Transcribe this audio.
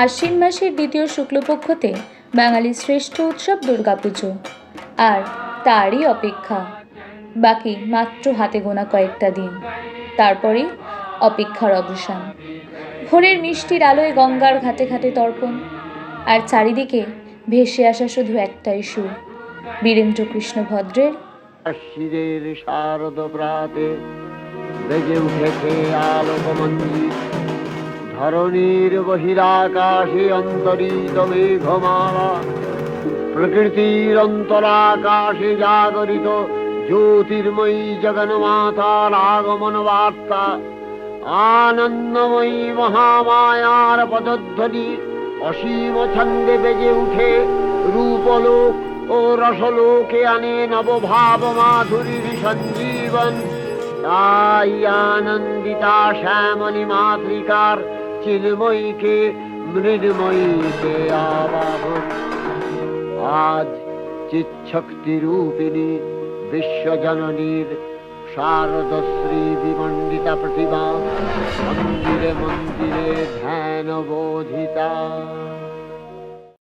আশ্বিন মাসের দ্বিতীয় শুক্লপক্ষতে বাঙালির শ্রেষ্ঠ উৎসব দুর্গাপুজো। আর তারই অপেক্ষা। বাকি মাত্র হাতে গোনা কয়েকটা দিন। তারপরেই অপেক্ষার অবসান। ভোরের মিষ্টির আলোয় গঙ্গার ঘাটে ঘাটে তর্পণ। আর চারিদিকে ভেসে আসা শুধু একটাই সুর। বীরেন্দ্র কৃষ্ণ ভদ্রের শারদ প্রাতে ধরণীর বহিরাকাশে অন্তরিত মেঘমালা, প্রকৃতির অন্তরাকাশে জাগরিত জ্যোতির্ময়ী জগন্মাতার আগমন বার্তা, আনন্দময়ী মহামায়ার পদধ্বনি অসীম ছন্দে বেজে উঠে রূপলোক ও রসলোকে আনে নবভাব মাধুরীর সঞ্জীবন। তাই আনন্দিতা শ্যামণী মাতৃকার চিন্ময়ীকে মৃন্ময়ীকে আবাহন। আজ চিচ্ছক্তি রূপিণী বিশ্বজননীর শারদশ্রী বিমণ্ডিতা প্রতিমা মন্দিরে মন্দিরে ধ্যান বোধিতা